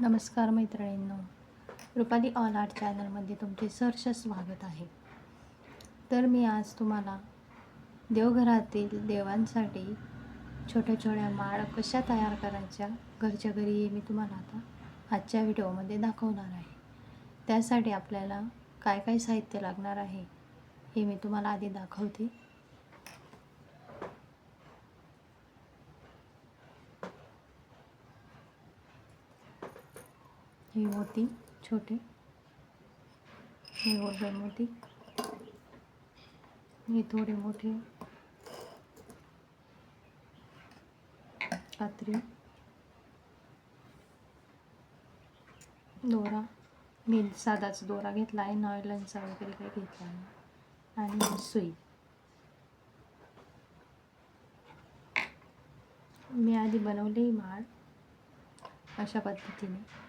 नमस्कार मैत्रिणींनो. Rupali all art चॅनलमध्ये तुमचे सहर्ष स्वागत आहे. तर मी आज तुम्हाला देवघरातील देवांसाठी छोट्या छोट्या माळ कशा तयार करायच्या घरच्या घरी मी तुम्हाला आता आजच्या व्हिडिओमध्ये दाखवणार आहे. त्यासाठी आपल्याला काय काय साहित्य लागणार आहे हे मी तुम्हाला आधी दाखवते. हे मोती छोटे. हे गोल्डन मोती हे थोडे मोठे. कात्री. दोरा. मी साधाच दोरा घेतला आहे. नॉयलनचा वगैरे काही घेतला नाही. आणि सुई. मी आधी बनवली माळ अशा पद्धतीने.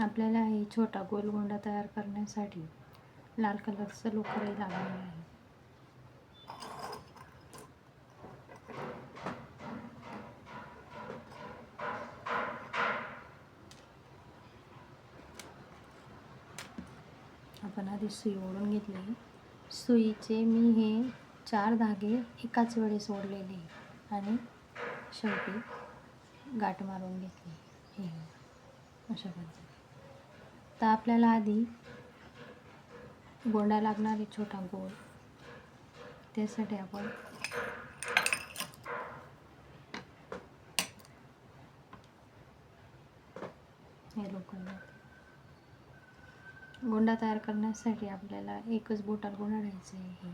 आपल्याला हे छोटा गोलगोंडा तयार करण्यासाठी लाल कलरचं लोकरही लागलेलं आहे. आपण आधी सुई ओढून घेतली. सुईचे मी हे चार धागे एकाच वेळेस ओढलेले आणि शेवटी गाठ मारून घेतली. हे अशा पद्धतीने. तर आपल्याला आधी गोंडा लागणार आहे छोटा गोल. त्यासाठी आपण हे लोखंड गोंडा तयार करण्यासाठी आपल्याला एकच बोटाल गुंडाळायचं आहे हे.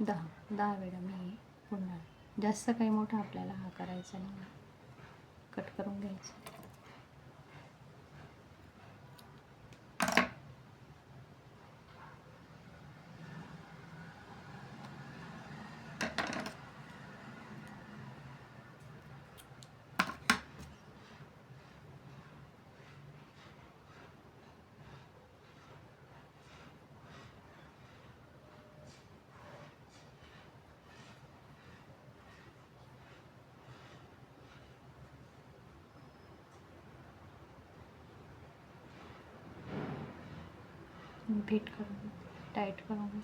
दहा दहा वेळा मी पुन्हा जास्त काही मोठा आपल्याला हा करायचा नाही. कट करून घ्यायचं. फिट करून टाईट करून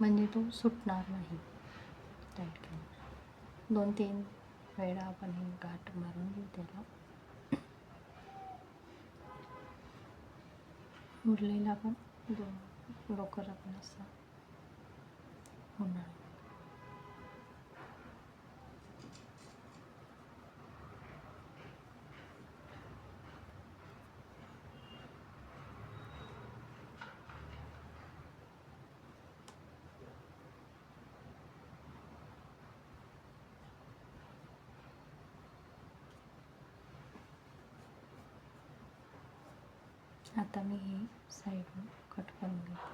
म्हणजे तो सुटणार नाही. टाईट करून दोन तीन वेळा आपण हे गाठ मारून घेऊ त्याला. उरलेला आपण दोन. लोकर आपण असं होणार. आता मी हे साईडून कट करून घेते.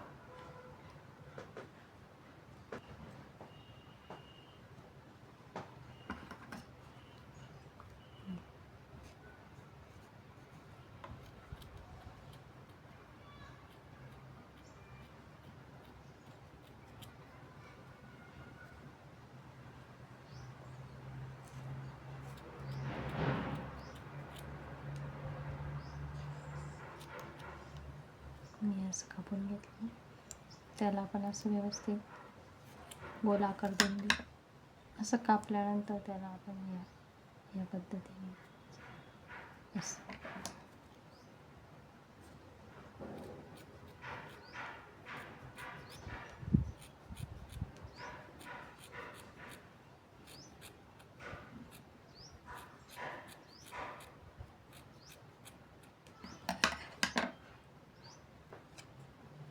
मी असं कापून घेतलं त्याला आपण असं व्यवस्थित गोल आकार देऊन देऊ असं कापल्यानंतर त्याला आपण या या पद्धतीने असं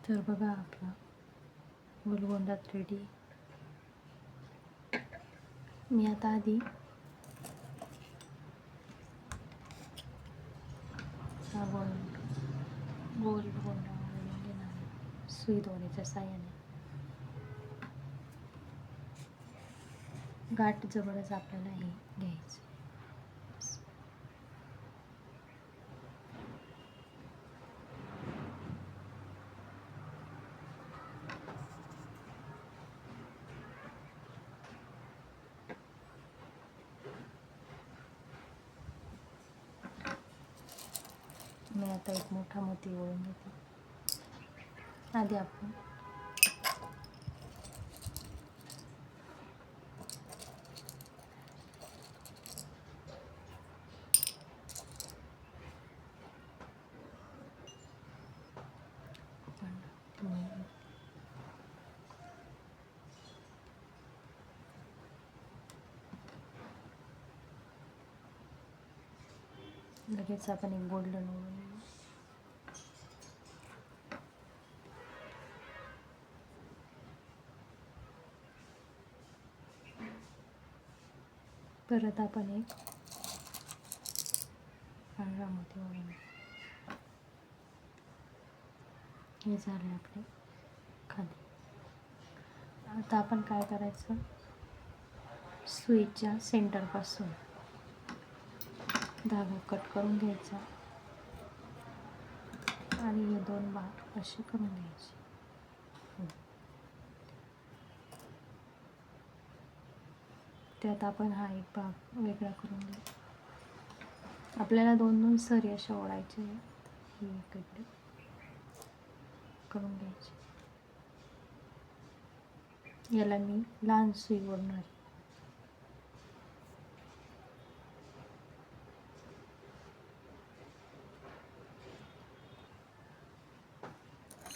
तर बघा आपला. गोलगोंडा थ्रेडी मी आता आधी गोल गोलगोंडा वळून घेणार सुई दोन्हीच्या साह्याने. गाठ जवळच आपल्याला हे घ्यायचं. मी आता एक मोठा मोती ओळून घेते आधी आपण लगेच आपण एक गोल्डन ओळून घेऊ. परत आपण एक. पांढरा मोती हे झाले आपले खाली. आता आपण काय करायचं? सुईच्या सेंटरपासून धागा कट करून घ्यायचा. आणि हे दोन भाग असे करून घ्यायचे हं. त्यात आपण हा एक भाग वेगळा करून घेऊ. आपल्याला दोन दोन सरी अशा ओढायचे ही इकडे करून घ्यायची. याला मी लहान सुई ओढणार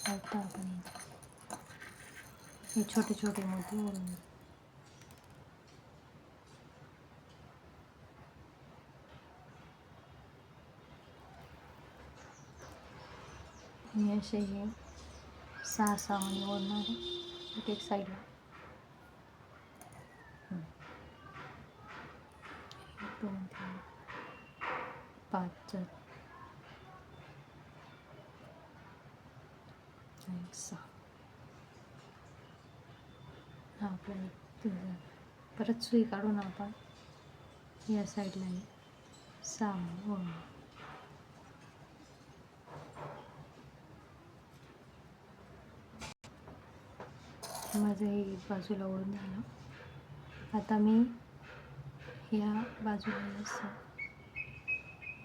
आता आपण हे- हे छोटे छोटे मोती ओढून मी असे हे सहा सहा मणी ओढणार आहे. एक एक साईडला दोन तीन पाच चार. एक सहा. हा आपल्याला तुझं. परत सुई काढून आपण या साईडला सहा मणी ओढणार माझं हे एक बाजूला ओढून झालं आता मी ह्या बाजूला असं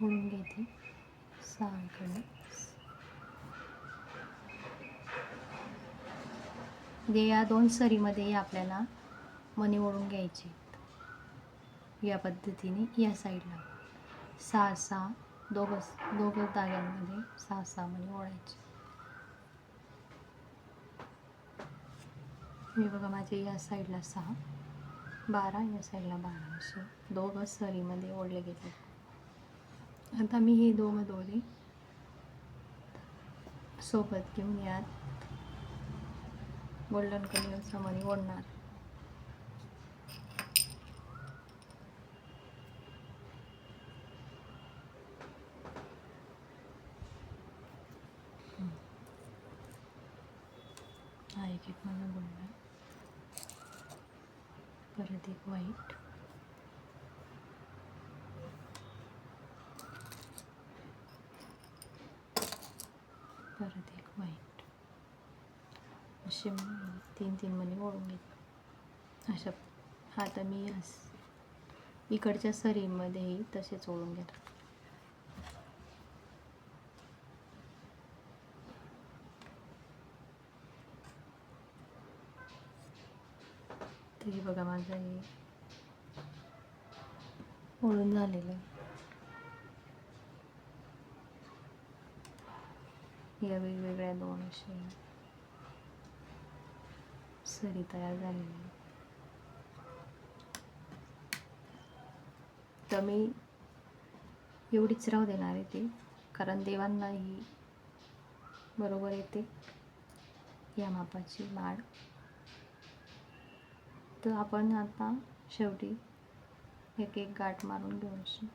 ओढून घेते. सहा इकडे म्हणजे या दोन सरीमध्ये आपल्याला मणी ओढून घ्यायचे या पद्धतीने या साईडला. सहा सहा दोघं दोघं धाग्यांमध्ये सहा सहा मणी ओढायचे हे बघा माझे या साईडला सहा बारा या साईडला बारा. असे दोघं सरीमध्ये ओढले गेले. आता मी हे दोघं दोरे सोबत घेऊन यात. गोल्डन कलरचा मध्ये ओढणार. हा एक एक मला बोल. परत एक वाईट परत एक वाईट असे तीन तीन मणी ओढून घेतले. अशा आता मी इकडच्या सरीमध्येही तसेच ओढून घेतले तर हे बघा माझं हे ओळून झालेलं. आहे या वेगवेगळ्या दोन असे सरी तयार झालेली तर मी एवढीच राहू देणार आहे ती कारण देवांनाही बरोबर येते. या मापाची माळ. तर आपण आता शेवटी एक एक गाठ मारून घेऊशी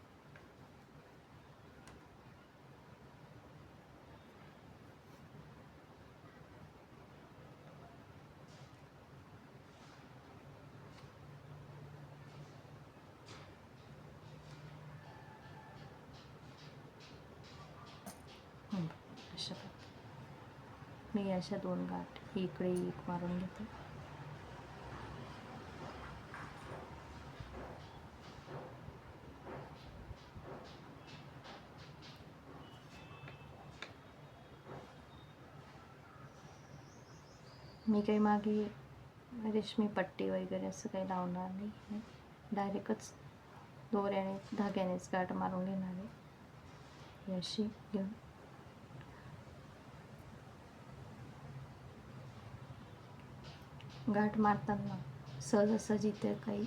मी अशा दोन गाठ इकडे एक मारून घेते. मी काही मागे रेशमी पट्टी वगैरे असं काही लावणार नाही. डायरेक्टच दोऱ्याने धाग्यानेच गाठ मारून घेणार आहे. अशी घेऊन. गाठ मारताना सहजासहजी तर काही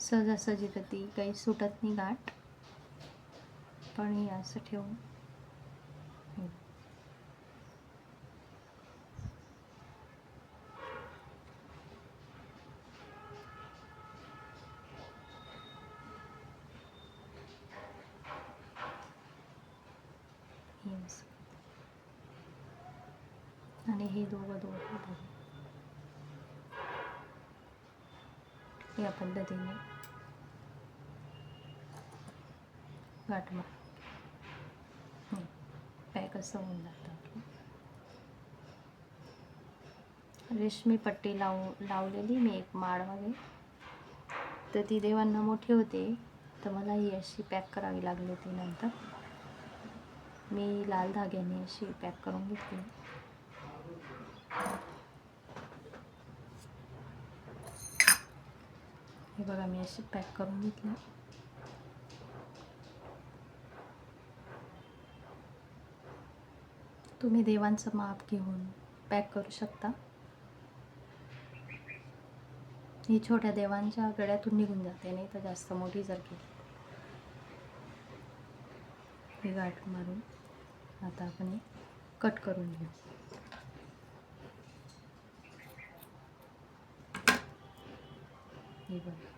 सहजासहजी तर ती काही सुटत नाही गाठ. पण ही असं ठेवून हम्म. हे असं. आणि हे दोघं दोघं आहे. या पद्धतीने. गाठ मार पॅक असं होऊन जातं. रेशमी पट्टी लावू लावलेली मी एक माळमध्ये तर ती देवांना मोठी होते. तर मला ही अशी पॅक करावी लागली होती नंतर. मी लाल धाग्याने अशी पॅक करून घेतली. हे बघा मी अशी पॅक करून घेतली. तुम्ही देवांचं माप घेऊन पॅक करू शकता. ही छोट्या देवांच्या गळ्यातून निघून जाते नाही तर जास्त मोठी जर केली. ही गाठ मारून आता आपण कट करून घेऊ. हे बघा.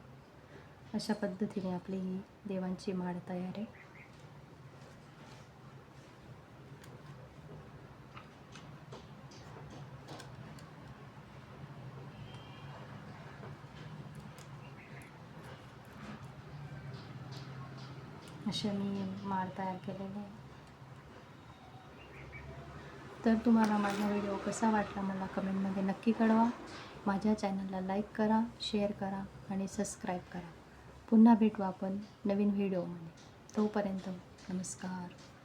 अशा पद्धतीने आपली ही देवांची माळ तयार आहे. असे मी माळ तयार केलेले तर तुम्हाला माझा व्हिडिओ कसा वाटला मला कमेंटमध्ये नक्की कळवा. माझ्या चॅनलला लाईक करा शेअर करा आणि सबस्क्राईब करा. पुन्हा भेटू आपण नवीन व्हिडिओमध्ये. तोपर्यंत नमस्कार.